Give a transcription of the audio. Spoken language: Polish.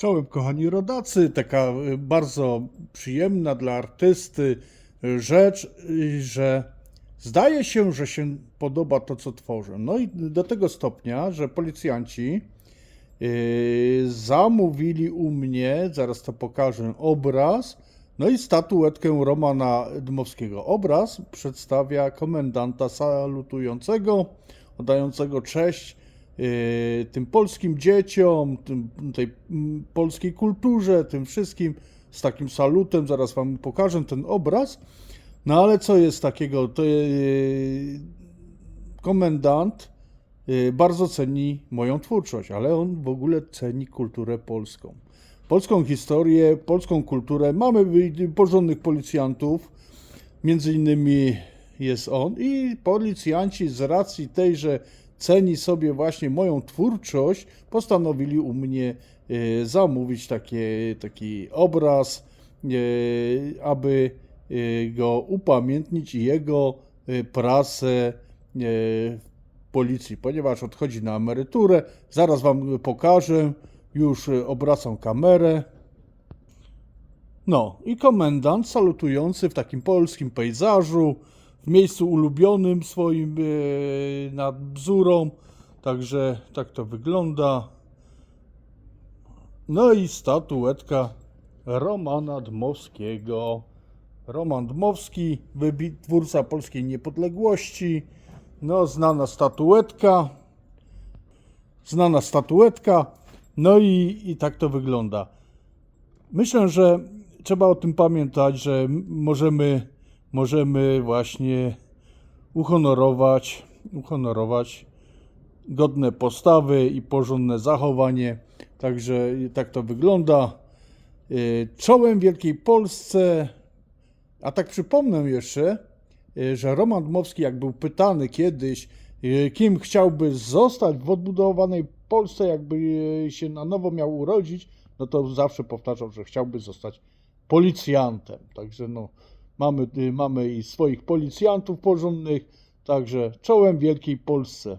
Czołem, kochani rodacy, taka y, bardzo przyjemna dla artysty y, rzecz, y, że zdaje się, że się podoba to, co tworzę. No i do tego stopnia, że policjanci zamówili u mnie, zaraz to pokażę, obraz, no i statuetkę Romana Dmowskiego. Obraz przedstawia komendanta salutującego, oddającego cześć tym polskim dzieciom, tym, tej mm, polskiej kulturze, tym wszystkim z takim salutem. Zaraz Wam pokażę ten obraz. No ale co jest takiego? To y, komendant y, bardzo ceni moją twórczość, ale on w ogóle ceni kulturę polską. Polską historię, polską kulturę. Mamy y, porządnych policjantów, między innymi jest on i policjanci z racji tej, że ceni sobie właśnie moją twórczość, postanowili u mnie e, zamówić takie, taki obraz, e, aby e, go upamiętnić i jego pracę policji, ponieważ odchodzi na emeryturę. Zaraz Wam pokażę, już obracam kamerę. No i komendant salutujący w takim polskim pejzażu, w miejscu ulubionym swoim e, nad bzurą. Także tak to wygląda. No i statuetka Romana Dmowskiego. Roman Dmowski, twórca polskiej niepodległości. No, znana statuetka. Znana statuetka. No i, i tak to wygląda. Myślę, że trzeba o tym pamiętać, że możemy, możemy właśnie uhonorować, uhonorować godne postawy i porządne zachowanie. Także tak to wygląda. Y, Czołem Wielkiej Polsce, a tak przypomnę jeszcze, y, że Roman Dmowski, jak był pytany kiedyś, y, kim chciałby zostać w odbudowanej Polsce, jakby się na nowo miał urodzić, no to zawsze powtarzał, że chciałby zostać policjantem. Także no, mamy, y, mamy i swoich policjantów porządnych, także czołem Wielkiej Polsce.